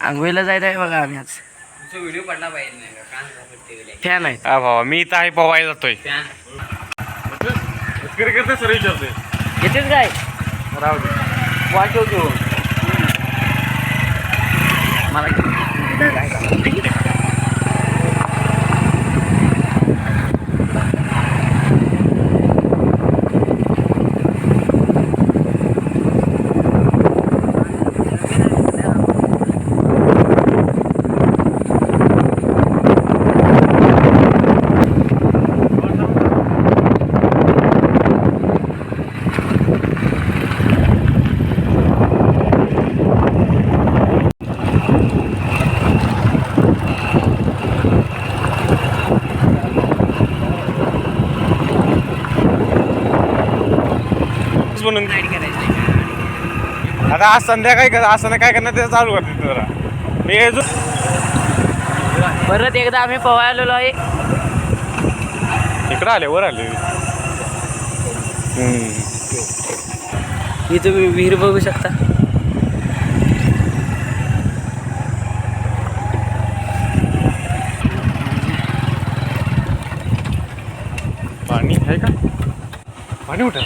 आंघोळीला जायचं आहे बघा आम्ही आज. तुमचा व्हिडिओ पडला पाहिजे फॅन आहेत हा भावा मी इथं आहे पोवायला जातोय. सर विचारते येतेच काय? राहू दे. वाटवतो मला म्हणून. आता आज संध्याकाळी कर आज संध्याकाळी काय करणार ते चालू करते जरा. मी हे जो परत एकदा आम्ही पोहायला आलेलो आहे. इकडं आले वर आले. ही तुम्ही विहीर बघू शकता. पाणी आहे का? पाणी कुठं?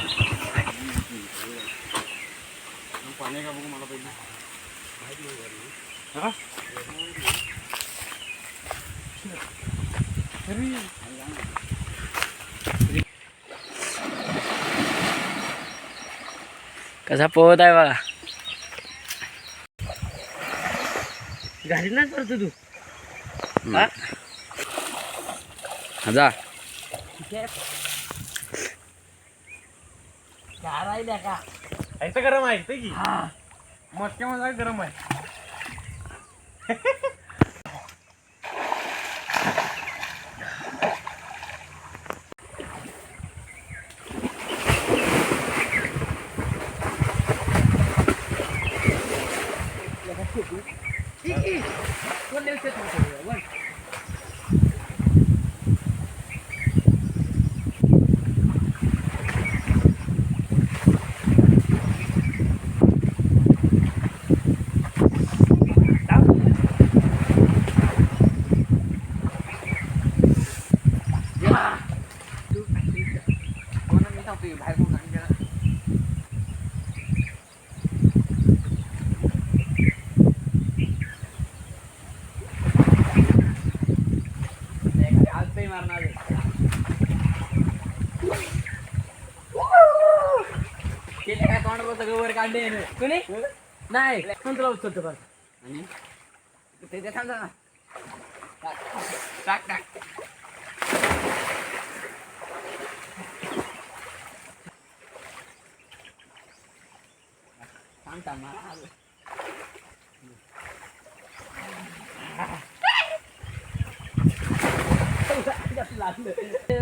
पाणी आहे का बघू मला पाहिजे हा? अरे, कसा पोहत आहे बघा गाडी नाही करतो तू? हा? जा. गार आहे त्या का इथं गरम आहे इथं की मटक्यामध्ये गरम आहे. मारणार केले काय बघ सगळं वर काढले कुणी? नाही. पण तुला उचलतो बघ आणि? ते ते थांब ना टाक टाक.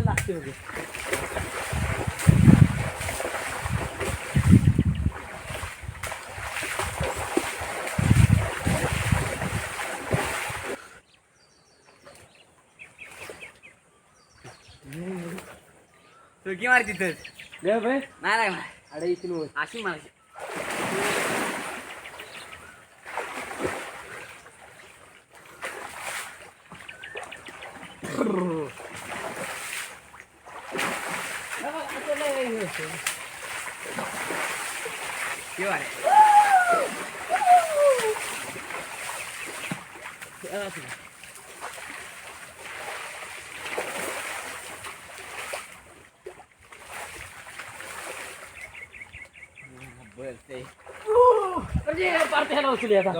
लागते बघ चुकी मार तिथंच दे बे नाही नाही मार. अडे इथून वर. अशी मारायची Yun. Diyan sila. Birthday. म्हणजे पार्टी ह्याला उचलली आता.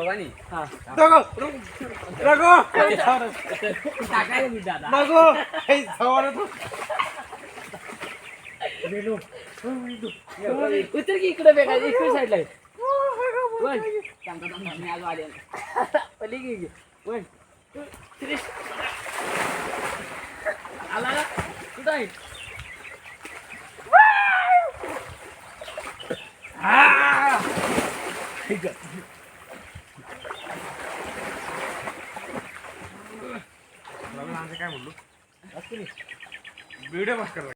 हा. टाकायला मी दादा हे उतर की इकडे बेगा इकडे साईडला आहे वन. सांगतो थांबा, मी आज आले. वन थ्री कुठं आहे? काय बोललो व्हिडिओ पास कर.